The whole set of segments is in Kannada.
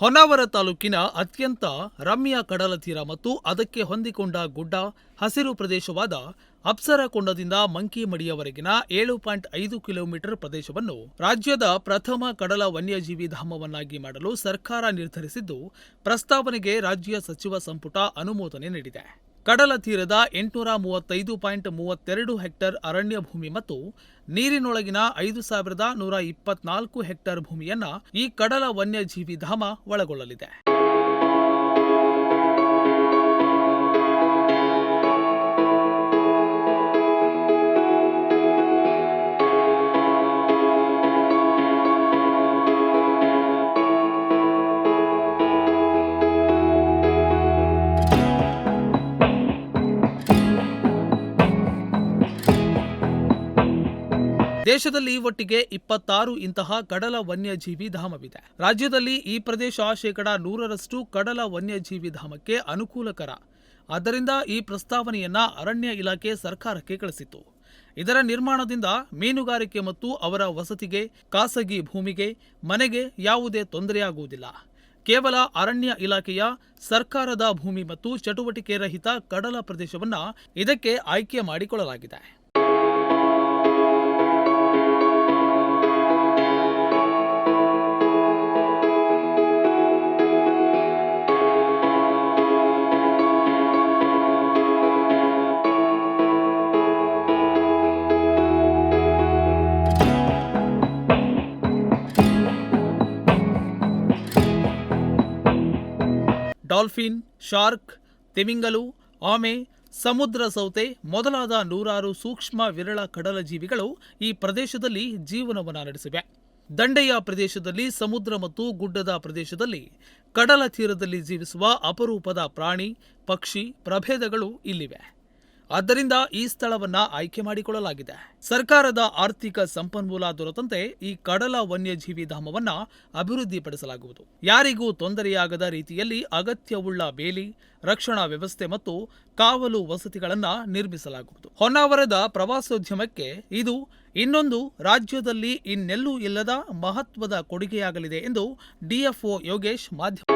ಹೊನ್ನಾವರ ತಾಲೂಕಿನ ಅತ್ಯಂತ ರಮ್ಯ ಕಡಲ ತೀರ ಮತ್ತು ಅದಕ್ಕೆ ಹೊಂದಿಕೊಂಡ ಗುಡ್ಡ ಹಸಿರು ಪ್ರದೇಶವಾದ ಅಪ್ಸರಕೊಂಡದಿಂದ ಮಂಕಿಮಡಿಯವರೆಗಿನ ಏಳು ಪಾಯಿಂಟ್ ಐದು ಕಿಲೋಮೀಟರ್ ಪ್ರದೇಶವನ್ನು ರಾಜ್ಯದ ಪ್ರಥಮ ಕಡಲ ವನ್ಯಜೀವಿ ಧಾಮವನ್ನಾಗಿ ಮಾಡಲು ಸರ್ಕಾರ ನಿರ್ಧರಿಸಿದ್ದು, ಪ್ರಸ್ತಾವನೆಗೆ ರಾಜ್ಯ ಸಚಿವ ಸಂಪುಟ ಅನುಮೋದನೆ ನೀಡಿದೆ. ಕಡಲ ತೀರದ ಎಂಟುನೂರ ಮೂವತ್ತೈದು ಪಾಯಿಂಟ್ ಮೂವತ್ತೆರಡು ಹೆಕ್ಟೇರ್ ಅರಣ್ಯ ಭೂಮಿ ಮತ್ತು ನೀರಿನೊಳಗಿನ ಐದು ಸಾವಿರದ ನೂರ ಇಪ್ಪತ್ನಾಲ್ಕು ಹೆಕ್ಟೇರ್ ಭೂಮಿಯನ್ನ ಈ ಕಡಲ ವನ್ಯಜೀವಿ ಧಾಮ ಒಳಗೊಳ್ಳಲಿದೆ. ದೇಶದಲ್ಲಿ ಒಟ್ಟಿಗೆ ಇಪ್ಪತ್ತಾರು ಇಂತಹ ಕಡಲ ವನ್ಯಜೀವಿ ಧಾಮವಿದೆ. ರಾಜ್ಯದಲ್ಲಿ ಈ ಪ್ರದೇಶ ಶೇಕಡಾ ನೂರರಷ್ಟು ಕಡಲ ವನ್ಯಜೀವಿ ಧಾಮಕ್ಕೆ ಅನುಕೂಲಕರ. ಆದ್ದರಿಂದ ಈ ಪ್ರಸ್ತಾವನೆಯನ್ನ ಅರಣ್ಯ ಇಲಾಖೆ ಸರ್ಕಾರಕ್ಕೆ ಕಳಿಸಿತು ಇದರ ನಿರ್ಮಾಣದಿಂದ ಮೀನುಗಾರಿಕೆ ಮತ್ತು ಅವರ ವಸತಿಗೆ, ಖಾಸಗಿ ಭೂಮಿಗೆ, ಮನೆಗೆ ಯಾವುದೇ ತೊಂದರೆಯಾಗುವುದಿಲ್ಲ. ಕೇವಲ ಅರಣ್ಯ ಇಲಾಖೆಯ ಸರ್ಕಾರದ ಭೂಮಿ ಮತ್ತು ಚಟುವಟಿಕೆ ರಹಿತ ಕಡಲ ಪ್ರದೇಶವನ್ನು ಇದಕ್ಕೆ ಆಯ್ಕೆ ಮಾಡಿಕೊಳ್ಳಲಾಗಿದೆ. ಡಾಲ್ಫಿನ್, ಶಾರ್ಕ್, ತಿಮಿಂಗಲು, ಆಮೆ, ಸಮುದ್ರ ಸೌತೆ ಮೊದಲಾದ ನೂರಾರು ಸೂಕ್ಷ್ಮ ವಿರಳ ಕಡಲ ಜೀವಿಗಳು ಈ ಪ್ರದೇಶದಲ್ಲಿ ಜೀವನವನ್ನು ನಡೆಸಿವೆ. ದಂಡೆಯ ಪ್ರದೇಶದಲ್ಲಿ ಸಮುದ್ರ ಮತ್ತು ಗುಡ್ಡದ ಪ್ರದೇಶದಲ್ಲಿ ಕಡಲ ತೀರದಲ್ಲಿ ಜೀವಿಸುವ ಅಪರೂಪದ ಪ್ರಾಣಿ, ಪಕ್ಷಿ ಪ್ರಭೇದಗಳು ಇಲ್ಲಿವೆ. ಆದ್ದರಿಂದ ಈ ಸ್ಥಳವನ್ನ ಆಯ್ಕೆ ಮಾಡಿಕೊಳ್ಳಲಾಗಿದೆ. ಸರ್ಕಾರದ ಆರ್ಥಿಕ ಸಂಪನ್ಮೂಲ ದೊರೆತಂತೆ ಈ ಕಡಲ ವನ್ಯಜೀವಿ ಧಾಮವನ್ನ ಅಭಿವೃದ್ಧಿಪಡಿಸಲಾಗುವುದು. ಯಾರಿಗೂ ತೊಂದರೆಯಾಗದ ರೀತಿಯಲ್ಲಿ ಅಗತ್ಯವುಳ್ಳ ಬೇಲಿ, ರಕ್ಷಣಾ ವ್ಯವಸ್ಥೆ ಮತ್ತು ಕಾವಲು ವಸತಿಗಳನ್ನು ನಿರ್ಮಿಸಲಾಗುವುದು. ಹೊನ್ನಾವರದ ಪ್ರವಾಸೋದ್ಯಮಕ್ಕೆ ಇದು ಇನ್ನೊಂದು ರಾಜ್ಯದಲ್ಲಿ ಇನ್ನೆಲ್ಲೂ ಇಲ್ಲದ ಮಹತ್ವದ ಕೊಡುಗೆಯಾಗಲಿದೆ ಎಂದು ಡಿಎಫ್ಒ ಯೋಗೇಶ್ ಮಾಧ್ಯಮ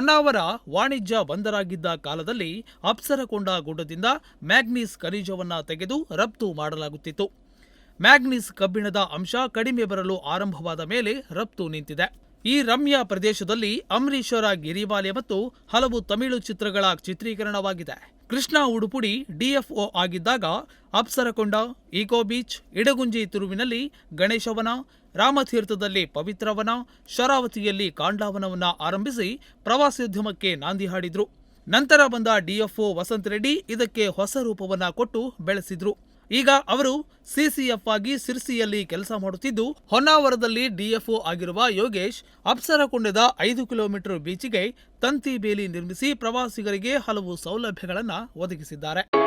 ಹೊನ್ನಾವರ ವಾಣಿಜ್ಯ ಬಂದರಾಗಿದ್ದ ಕಾಲದಲ್ಲಿ ಅಪ್ಸರಕೊಂಡ ಗುಡ್ಡದಿಂದ ಮ್ಯಾಗ್ನೀಸ್ ಖನಿಜವನ್ನು ತೆಗೆದು ರಫ್ತು ಮಾಡಲಾಗುತ್ತಿತ್ತು. ಮ್ಯಾಗ್ನೀಸ್ ಕಬ್ಬಿಣದ ಅಂಶ ಕಡಿಮೆ ಬರಲು ಆರಂಭವಾದ ಮೇಲೆ ರಫ್ತು ನಿಂತಿದೆ. ಈ ರಮ್ಯ ಪ್ರದೇಶದಲ್ಲಿ ಅಮರೀಶ್ವರ ಗಿರಿವಾಲೆ ಮತ್ತು ಹಲವು ತಮಿಳು ಚಿತ್ರಗಳ ಚಿತ್ರೀಕರಣವಾಗಿದೆ. ಕೃಷ್ಣ ಉಡುಪುಡಿ ಡಿಎಫ್ಒ ಆಗಿದ್ದಾಗ ಅಪ್ಸರಕೊಂಡ, ಈಕೋ ಬೀಚ್, ಇಡಗುಂಜಿ ತಿರುವಿನಲ್ಲಿ ಗಣೇಶವನ, ರಾಮತೀರ್ಥದಲ್ಲಿ ಪವಿತ್ರವನ, ಶರಾವತಿಯಲ್ಲಿ ಕಾಂಡಾವನವನ್ನು ಆರಂಭಿಸಿ ಪ್ರವಾಸೋದ್ಯಮಕ್ಕೆ ನಾಂದಿ ಹಾಡಿದ್ರು. ನಂತರ ಬಂದ ಡಿಎಫ್ಒ ವಸಂತ್ ರೆಡ್ಡಿ ಇದಕ್ಕೆ ಹೊಸ ರೂಪವನ್ನು ಕೊಟ್ಟು ಬೆಳೆಸಿದ್ರು. ಈಗ ಅವರು ಸಿಸಿಎಫ್ ಆಗಿ ಸಿರ್ಸಿಯಲ್ಲಿ ಕೆಲಸ ಮಾಡುತ್ತಿದ್ದು, ಹೊನ್ನಾವರದಲ್ಲಿ ಡಿಎಫ್ಒ ಆಗಿರುವ ಯೋಗೇಶ್ ಅಪ್ಸರಕೊಂಡದ ಐದು ಕಿಲೋಮೀಟರ್ ಬೀಚಿಗೆ ತಂತಿ ಬೇಲಿ ನಿರ್ಮಿಸಿ ಪ್ರವಾಸಿಗರಿಗೆ ಹಲವು ಸೌಲಭ್ಯಗಳನ್ನು ಒದಗಿಸಿದ್ದಾರೆ.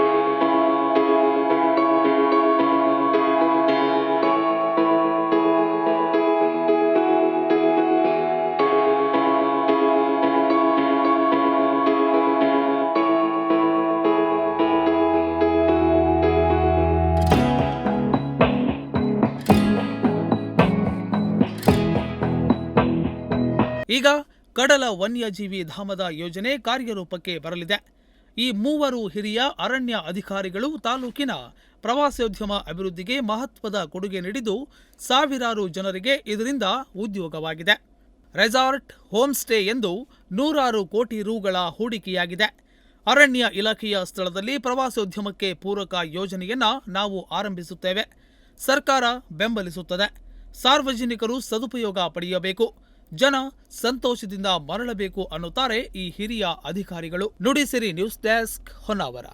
ಈಗ ಕಡಲ ವನ್ಯಜೀವಿ ಧಾಮದ ಯೋಜನೆ ಕಾರ್ಯರೂಪಕ್ಕೆ ಬರಲಿದೆ. ಈ ಮೂವರು ಹಿರಿಯ ಅರಣ್ಯ ಅಧಿಕಾರಿಗಳು ತಾಲೂಕಿನ ಪ್ರವಾಸೋದ್ಯಮ ಅಭಿವೃದ್ಧಿಗೆ ಮಹತ್ವದ ಕೊಡುಗೆ ನೀಡಿದ್ದು ಸಾವಿರಾರು ಜನರಿಗೆ ಇದರಿಂದ ಉದ್ಯೋಗವಾಗಿದೆ. ರೆಸಾರ್ಟ್ ಹೋಮ್ ಸ್ಟೇ ಎಂದು ನೂರಾರು ಕೋಟಿ ರೂಗಳ ಹೂಡಿಕೆಯಾಗಿದೆ. ಅರಣ್ಯ ಇಲಾಖೆಯ ಸ್ಥಳದಲ್ಲಿ ಪ್ರವಾಸೋದ್ಯಮಕ್ಕೆ ಪೂರಕ ಯೋಜನೆಯನ್ನು ನಾವು ಆರಂಭಿಸುತ್ತೇವೆ. ಸರ್ಕಾರ ಬೆಂಬಲಿಸುತ್ತದೆ. ಸಾರ್ವಜನಿಕರು ಸದುಪಯೋಗ ಪಡೆಯಬೇಕು. ಜನ ಸಂತೋಷದಿಂದ ಮರಳಬೇಕು ಅನ್ನುತ್ತಾರೆ ಈ ಹಿರಿಯ ಅಧಿಕಾರಿಗಳು. Nudisiri news desk Honnavar.